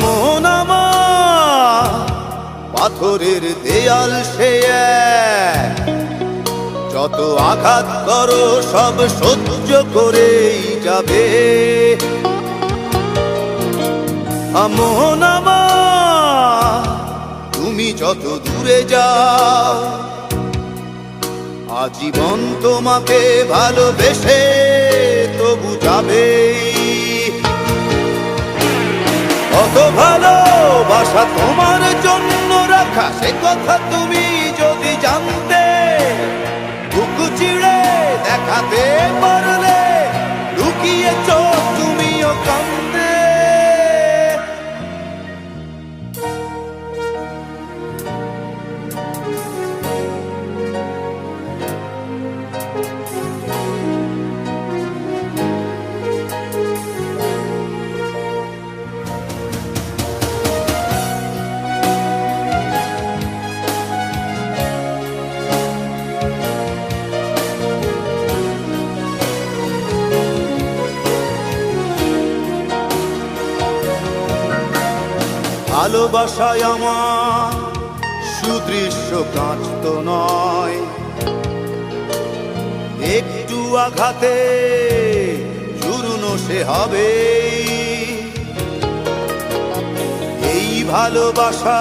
মন পাথরের দেয়াল সে যত আঘাত করো, সব সহ্য করেই যাবে। তুমি যত দূরে যাও, আজীবন তোমাকে ভালোবেসে তবু যাবেই। ভালোবাসা তোমার জন্য রাখা সে কথা তুমি ভালোবাসায় আমার সুদৃশ্য কাঁচ তো নয়। একটু আঘাতে চূর্ণ সে হবে এই ভালোবাসা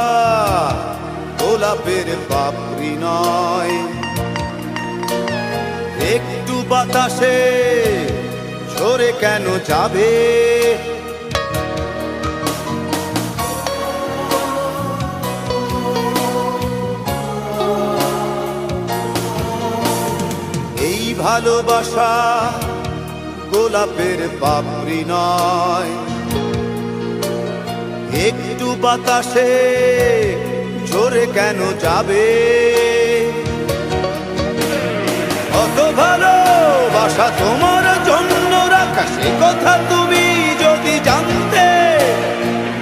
গোলাপের পাপড়ি নয়। একটু বাতাসে ঝরে কেন যাবে? ভালোবাসা গোলাপের পাপড়ি নয়। একটু বাতাসে ঝরে কেন যাবে? অত ভালোবাসা তোমার জন্য রাখা, সে কথা তুমি যদি জানতে,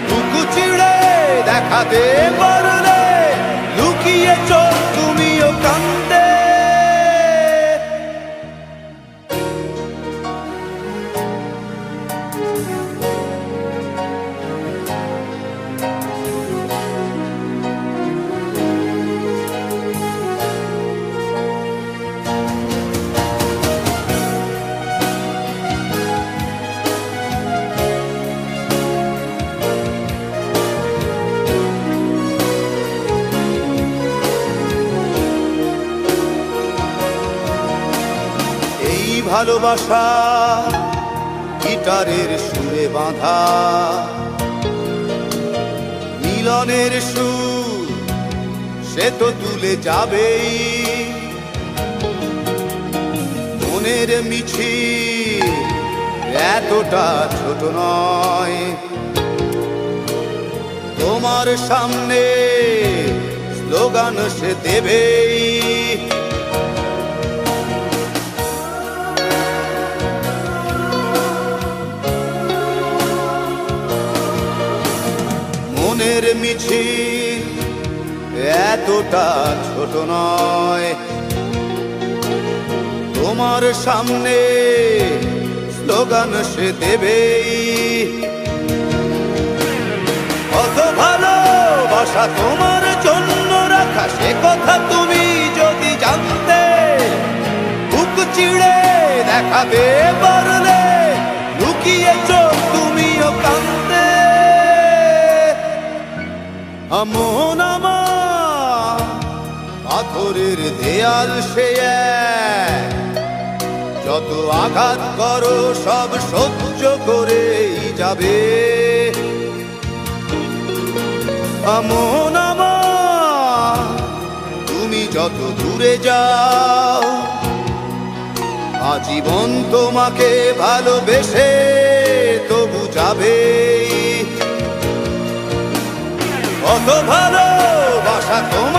বুকু চিড়ে দেখাতে ভালোবাসা, গিটারের সুরে বাঁধা। মিলনের সুর সে তো তুলে যাবেই। মনের মিছিল এতটা ছোট নয়। তোমার সামনে স্লোগান সে দেবেই। মিছিল এতটা ছোট নয়। তোমার সামনে স্লোগান সে দেবেই। কত ভালোবাসা তোমার জন্য রাখা, সে কথা তুমি যদি জানতে, বুক চিড়ে দেখাতে পারলে, লুকিয়ে আমন আমার পাথরের দেয়াল সে যত আঘাত করো, সব সহ্য করেই যাবে। আমন আমার, তুমি যত দূরে যাও, আজীবন তোমাকে ভালোবেসে তবু যাবেই কত ভালোবাসা তোমার